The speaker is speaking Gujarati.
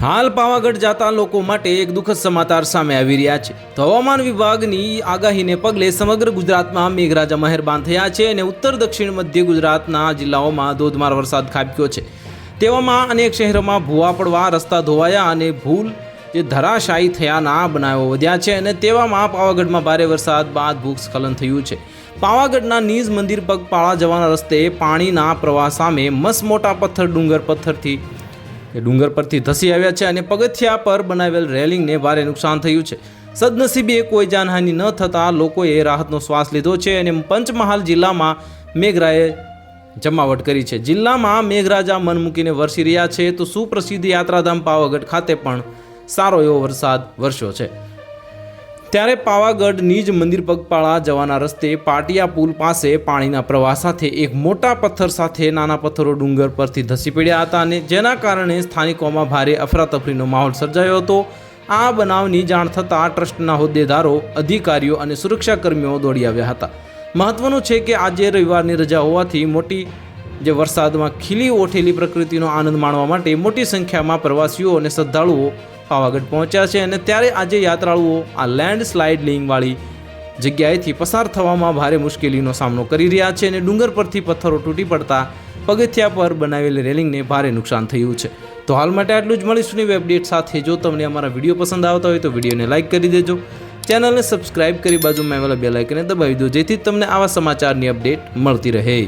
હાલ પાવાગઢ જતા લોકો માટે એક દુઃખદ સમાચાર સામે આવી રહ્યા છે. તો હવામાન વિભાગની આગાહીને પગલે સમગ્ર ગુજરાતમાં મેઘરાજા મહેરબાન થયા છે અને ઉત્તર દક્ષિણ મધ્ય ગુજરાતના જિલ્લાઓમાં ધોધમાર વરસાદ ખાબક્યો છે. તેવામાં અનેક શહેરોમાં ભૂવા પડવા, રસ્તા ધોવાયા અને ભૂલ જે ધરાશાયી થયાના બનાવો વધ્યા છે અને તેવામાં પાવાગઢમાં ભારે વરસાદ બાદ ભૂસ્ખલન થયું છે. પાવાગઢના નીજ મંદિર પગપાળા જવાના રસ્તે પાણીના પ્રવાહ સામે મસ મોટા પથ્થર ડુંગર પથ્થરથી એ ડુંગર પરથી ધસી આવ્યા છે અને પગથિયા પર બનાવેલ રેલિંગને ભારે નુકસાન થયું છે. સદનસીબે કોઈ જાનહાનિ ન થતાં લોકોએ રાહતનો શ્વાસ લીધો છે અને પંચમહાલ જિલ્લામાં મેઘરાએ જમાવટ કરી છે. જિલ્લામાં મેઘરાજા મન મૂકીને વરસી રહ્યા છે તો સુપ્રસિદ્ધ યાત્રાધામ પાવાગઢ ખાતે પણ સારો એવો વરસાદ વરસ્યો છે. ત્યારે પાવાગઢ નીજ મંદિર પગપાળા જવાના રસ્તે પાટિયા પુલ પાસે પાણીના પ્રવાહ સાથે એક મોટા પથ્થર સાથે નાના પથ્થરો ડુંગર પરથી ધસી પડ્યા હતા અને જેના કારણે સ્થાનિકોમાં ભારે અફરાતફરીનો માહોલ સર્જાયો હતો. આ બનાવની જાણ થતાં ટ્રસ્ટના હોદ્દેદારો, અધિકારીઓ અને સુરક્ષાકર્મીઓ દોડી આવ્યા હતા. મહત્વનું છે કે આજે રવિવારની રજા હોવાથી મોટી જે વરસાદમાં ખીલી ઓઠેલી પ્રકૃતિનો આનંદ માણવા માટે મોટી સંખ્યામાં પ્રવાસીઓ અને શ્રદ્ધાળુઓ પાવાગઢ પહોંચ્યા છે અને ત્યારે આજે યાત્રાળુઓ આ લેન્ડ સ્લાઇડિંગવાળી જગ્યાએથી પસાર થવામાં ભારે મુશ્કેલીનો સામનો કરી રહ્યા છે અને ડુંગર પરથી પથ્થરો તૂટી પડતા પગથિયા પર બનાવેલી રેલિંગને ભારે નુકસાન થયું છે. તો હાલ માટે આટલું જ મળીશું નવી અપડેટ સાથે. જો તમને અમારા વીડિયો પસંદ આવતા હોય તો વિડીયોને લાઇક કરી દેજો. ચેનલને સબસ્ક્રાઇબ કરી બાજુમાં આવેલા બે લાઇકને દબાવી દો, જેથી તમને આવા સમાચારની અપડેટ મળતી રહે.